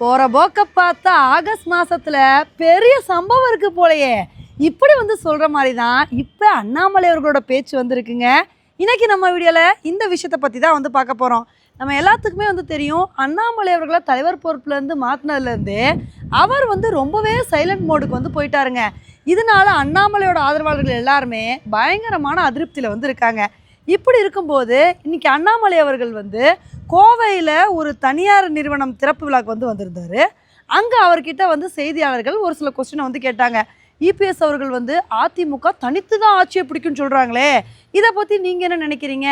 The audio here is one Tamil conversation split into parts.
போற போக்க பார்த்தா ஆகஸ்ட் மாசத்துல பெரிய சம்பவம் இருக்கு போலயே. இப்படி வந்து சொல்ற மாதிரி தான் இப்போ அண்ணாமலை அவர்களோட பேச்சு வந்திருக்குங்க. இன்னைக்கு நம்ம வீடியோல இந்த விஷயத்தை பத்தி தான் வந்து பார்க்க போறோம். நம்ம எல்லாத்துக்குமே வந்து தெரியும் அண்ணாமலை அவர்களை தலைவர் பொறுப்புல இருந்து அவர் வந்து ரொம்பவே சைலண்ட் மோடுக்கு வந்து போயிட்டாருங்க. இதனால அண்ணாமலையோட ஆதரவாளர்கள் எல்லாருமே பயங்கரமான அதிருப்தியில் வந்து இருக்காங்க. இப்படி இருக்கும்போது இன்னைக்கு அண்ணாமலை அவர்கள் வந்து கோவையில் ஒரு தனியார் நிறுவனம் திறப்பு விழாக்கு வந்து வந்திருந்தார். அங்கே அவர்கிட்ட வந்து செய்தியாளர்கள் ஒரு சில கொஸ்டினை வந்து கேட்டாங்க. இபிஎஸ் அவர்கள் வந்து அதிமுக தனித்து தான் ஆட்சியை பிடிக்கும்னு சொல்கிறாங்களே இதை பற்றி நீங்கள் என்ன நினைக்கிறீங்க?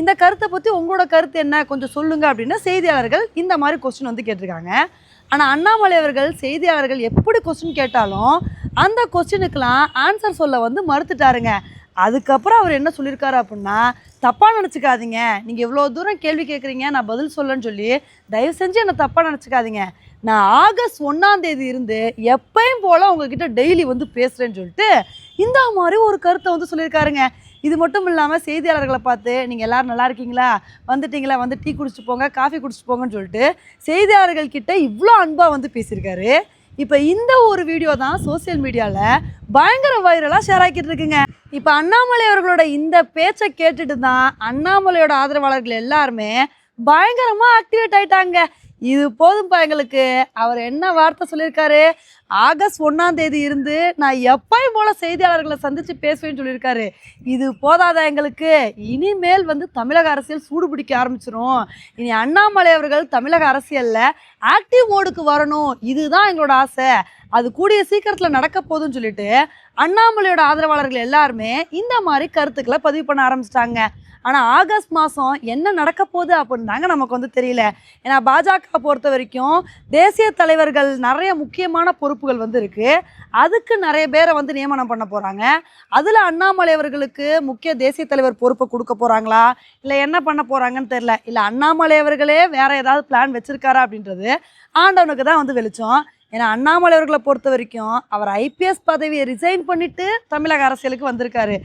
இந்த கருத்தை பற்றி உங்களோட கருத்து என்ன? கொஞ்சம் சொல்லுங்கள் அப்படின்னு செய்தியாளர்கள் இந்த மாதிரி கொஸ்டின் வந்து கேட்டிருக்காங்க. ஆனால் அண்ணாமலை அவர்கள் செய்தியாளர்கள் எப்படி கொஸ்டின் கேட்டாலும் அந்த கொஸ்டினுக்கெலாம் ஆன்சர் சொல்ல வந்து மறுத்துட்டாருங்க. அதுக்கப்புறம் அவர் என்ன சொல்லியிருக்காரு அப்படின்னா தப்பாக நினச்சிக்காதீங்க. நீங்கள் இவ்வளோ தூரம் கேள்வி கேட்குறீங்க நான் பதில் சொல்லன்னு சொல்லி தயவு செஞ்சு என்னை தப்பாக நினச்சிக்காதீங்க. நான் ஆகஸ்ட் ஒன்றாந்தேதி இருந்து எப்பயும் போல் உங்ககிட்ட டெய்லி வந்து பேசுகிறேன்னு சொல்லிட்டு இந்த மாதிரி ஒரு கருத்தை வந்து சொல்லியிருக்காருங்க. இது மட்டும் இல்லாமல் செய்தியாளர்களை பார்த்து நீங்கள் எல்லாரும் நல்லா இருக்கீங்களா? வந்துட்டீங்களா? வந்து டீ குடிச்சிட்டு போங்க காஃபி குடிச்சிட்டு போங்கன்னு சொல்லிட்டு செய்தியாளர்கள் கிட்ட இவ்வளோ அன்பாக வந்து பேசியிருக்காரு. இப்போ இந்த ஒரு வீடியோ தான் சோஷியல் மீடியாவில் பயங்கர வைரலாக ஷேர் ஆக்கிட்டு இருக்குங்க. இப்போ அண்ணாமலை அவர்களோட இந்த பேச்சை கேட்டுட்டு தான் அண்ணாமலையோட ஆதரவாளர்கள் எல்லாருமே பயங்கரமாக ஆக்டிவேட் ஆயிட்டாங்க. இது போதும்பா எங்களுக்கு. அவர் என்ன வார்த்தை சொல்லியிருக்காரு? ஆகஸ்ட் ஒன்றாம் தேதி இருந்து நான் எப்பயும் போல செய்தியாளர்களை சந்தித்து பேசுவேன்னு சொல்லியிருக்காரு. இது போதாதா எங்களுக்கு? இனிமேல் வந்து தமிழக அரசியல் சூடு பிடிக்க ஆரம்பிச்சிரும். இனி அண்ணாமலை அவர்கள் தமிழக அரசியலில் ஆக்டிவ் மோடுக்கு வரணும். இதுதான் எங்களோட ஆசை. அது கூடிய சீக்கிரத்தில் நடக்க போகுதுன்னு சொல்லிட்டு அண்ணாமலையோட ஆதரவாளர்கள் எல்லாருமே இந்த மாதிரி கருத்துக்களை பதிவு பண்ண ஆரம்பிச்சிட்டாங்க. ஆனால் ஆகஸ்ட் மாதம் என்ன நடக்க போகுது அப்படின்னு தாங்க நமக்கு வந்து தெரியல. ஏன்னா பாஜக பொறுத்த வரைக்கும் தேசிய தலைவர்கள் நிறைய முக்கியமான பொறுப்புகள் வந்து இருக்குது அதுக்கு நிறைய பேரை வந்து நியமனம் பண்ண போகிறாங்க அதில் அண்ணாமலை அவர்களுக்கு முக்கிய தேசிய தலைவர் பொறுப்பை கொடுக்க போகிறாங்களா இல்லை என்ன பண்ண போகிறாங்கன்னு தெரில இல்லை அண்ணாமலை அவர்களே வேறு ஏதாவது பிளான் வச்சுருக்காரா அப்படின்றது ஆண்டவனுக்கு தான் வந்து வெளிச்சம். ஏன்னா அண்ணாமலை அவர்களை பொறுத்த வரைக்கும் அவர் ஐபிஎஸ் பதவியை ரிசைன் பண்ணிட்டு தமிழக அரசியலுக்கு வந்திருக்காரு.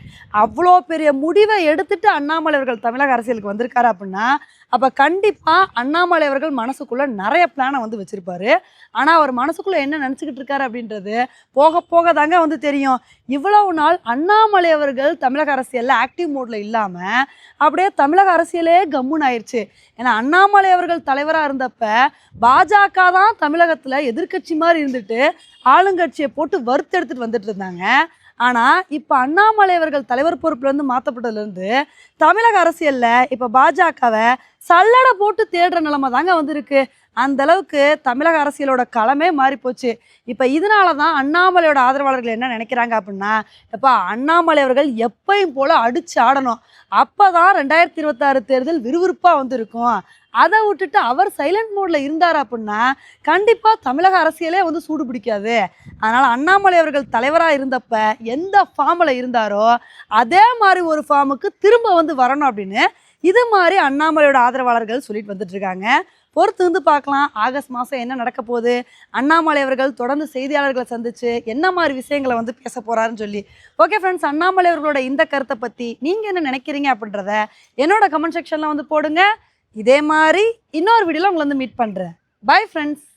அவ்வளோ பெரிய முடிவை எடுத்துட்டு அண்ணாமலை அவர்கள் தமிழக அரசியலுக்கு வந்திருக்காரு அப்படின்னா அப்போ கண்டிப்பாக அண்ணாமலை அவர்கள் மனசுக்குள்ளே நிறைய பிளானை வந்து வச்சுருப்பாரு. ஆனால் அவர் மனசுக்குள்ளே என்ன நினச்சிக்கிட்டு இருக்காரு அப்படின்றது போக போக தாங்க வந்து தெரியும். இவ்வளவு நாள் அண்ணாமலை அவர்கள் தமிழக அரசியலில் ஆக்டிவ் மோடில் இல்லாமல் அப்படியே தமிழக அரசியலே கம்முன்னு ஆயிடுச்சு ஏன்னா அண்ணாமலை அவர்கள் தலைவராக இருந்தப்ப பாஜக தான் தமிழகத்தில் கட்சி மாதிரி இருந்துட்டு ஆளுங்கட்சியை போட்டு வறுத்தெடுத்துட்டு வந்துட்டு இருந்தாங்க. ஆனால் இப்போ அண்ணாமலை அவர்கள் தலைவர் பொறுப்புலேருந்து மாற்றப்பட்டதுலேருந்து தமிழக அரசியலில் இப்போ பாஜகவை சல்லடை போட்டு தேடுற நிலைமை தாங்க வந்திருக்கு. அந்த அளவுக்கு தமிழக அரசியலோட களமே மாறி போச்சு. இப்போ இதனால தான் அண்ணாமலையோட ஆதரவாளர்கள் என்ன நினைக்கிறாங்க அப்படின்னா இப்போ அண்ணாமலை அவர்கள் எப்பயும் போல அடிச்சு ஆடணும். அப்போ தான் ரெண்டாயிரத்தி இருபத்தாறு தேர்தல் விறுவிறுப்பாக வந்திருக்கும். அதை விட்டுட்டு அவர் சைலண்ட் மோடில் இருந்தார் அப்படின்னா கண்டிப்பாக தமிழக அரசியலே வந்து சூடு பிடிக்காது. அதனால் அண்ணாமலை அவர்கள் தலைவராக இருந்தப்ப எந்த ஃபார்மில் இருந்தாரோ அதே மாதிரி ஒரு ஃபார்முக்கு திரும்ப வந்து வரணும் அப்படின்னு இது மாதிரி அண்ணாமலையோட ஆதரவாளர்கள் சொல்லிட்டு வந்துட்டு இருக்காங்க. பொறுத்து வந்து பார்க்கலாம். ஆகஸ்ட் மாதம் என்ன நடக்க போகுது? அண்ணாமலை அவர்கள் தொடர்ந்து செய்தியாளர்களை சந்திச்சு என்ன மாதிரி விஷயங்களை வந்து பேச போகிறாருன்னு சொல்லி. ஓகே ஃப்ரெண்ட்ஸ் அண்ணாமலை அவர்களோட இந்த கருத்தை பற்றி நீங்கள் என்ன நினைக்கிறீங்க அப்படின்றத என்னோட கமெண்ட் செக்ஷனில் வந்து போடுங்க. இதே மாதிரி இன்னொரு வீடியோவில் உங்களை வந்து மீட் பண்ணுறேன் பை ஃப்ரெண்ட்ஸ்